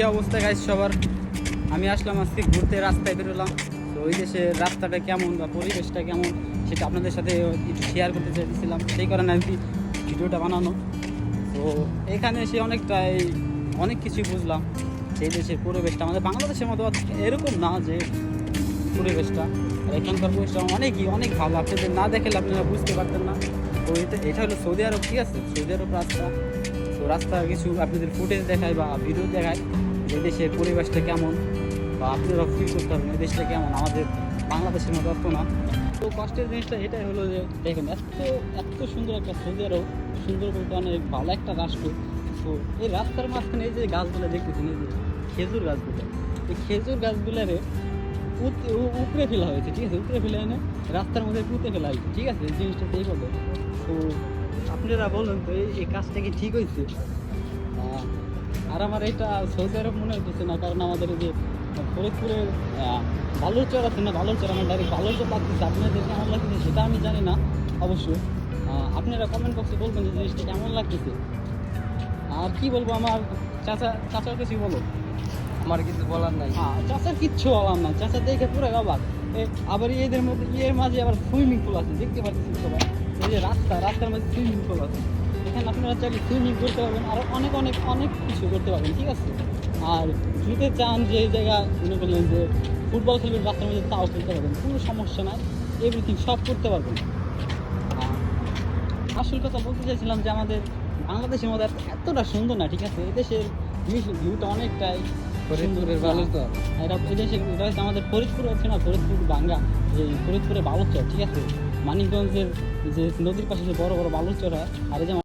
কি অবস্থা গাইজ সবার? আমি আসলাম আজকে ঘুরতে, রাস্তায় বেরোলাম। তো ওই দেশের রাস্তাটা কেমন বা পরিবেশটা কেমন, সেটা আপনাদের সাথে একটু শেয়ার করতে চাইছিলাম সেই কারণে আর কি ভিডিওটা বানানো। তো এখানে এসে অনেকটাই অনেক কিছুই বুঝলাম। সেই দেশের পরিবেশটা, আমাদের বাংলাদেশের মতো এরকম না যে পরিবেশটা, আর এখানকার পরিবেশটা অনেকই, অনেক ভালো। আপনাদের না দেখলে আপনারা বুঝতে পারতেন না। তো এটা হলো সৌদি আরব, ঠিক আছে? সৌদি আরব রাস্তা। তো রাস্তা কিছু আপনাদের ফুটেজ দেখায় বা ভিডিও দেখায়। দেশের পরিবেশটা কেমন বা আপনারা ফিল করতে পারবেন দেশটা কেমন, আমাদের বাংলাদেশের মতো অত না। তো কষ্টের জিনিসটা এটাই হলো যে, দেখেন, এত এত সুন্দর একটা সৌদি আরব সুন্দর বলতে অনেক ভালো একটা রাষ্ট্র। তো এই রাস্তার মাঝখানে এই যে গাছগুলো দেখতেছেন, এই যে খেজুর গাছগুলো, এই খেজুর গাছগুলোরে উপরে ফেলা হয়েছে, ঠিক আছে? উপরে ফেলে এনে রাস্তার মধ্যে পুঁতে ফেলা হয়েছে, ঠিক আছে? এই জিনিসটা এইভাবে তো আপনারা বলুন তো এই কাজটা কি ঠিক হয়েছে? আর আমার এটা সৌদি আরব মনে হইতেছে না কারণ আমাদের যে ফরিদপুরের আহ, বালুরচর আছে না বালুরচর আমার ডাইরেক্ট বালুরচর লাগতেছে আপনাদের কেমন লাগতেছে সেটা আমি জানি না অবশ্যই। আপনারা কমেন্ট বক্সে বলবেন যে জিনিসটা কেমন লাগতেছে। আর কি বলব আমার চাচা চাচার কিছু বলো। আমার কিছু বলার নাই। হ্যাঁ চাচার কিচ্ছু বলার নাই চাচা দেখে পুরো অবাক। এ, আবার এদের মধ্যে এর মাঝে আবার সুইমিং পুল আছে দেখতে পাচ্ছি সবাই? এই যে রাস্তা রাস্তার মাঝে সুইমিং পুল আছে। এখানে আপনারা চাইলে সুইমিং করতে পারবেন আরও অনেক অনেক অনেক কিছু করতে পারবেন ঠিক আছে? আর যদি চান যে জায়গা মনে করলেন যে ফুটবল খেলবেন রাস্তার মধ্যে তাও খেলতে পারবেন কোনো সমস্যা নাই এভরিথিং সব করতে পারবেন। আর আসল কথা বলতে চাইছিলাম যে আমাদের বাংলাদেশের মধ্যে এতটা সুন্দর না ঠিক আছে? এদেশের ভিউটা অনেকটাই ফরিদপুরের তো। এটা এদেশে এটা হচ্ছে আমাদের ফরিদপুর হচ্ছে না ফরিদপুর বাঙ্গা এই ফরিদপুরে বালুচর ঠিক আছে? মানিকগঞ্জের যে নদীর পাশে যে বড় বড় বালুচর হয় আর এই যে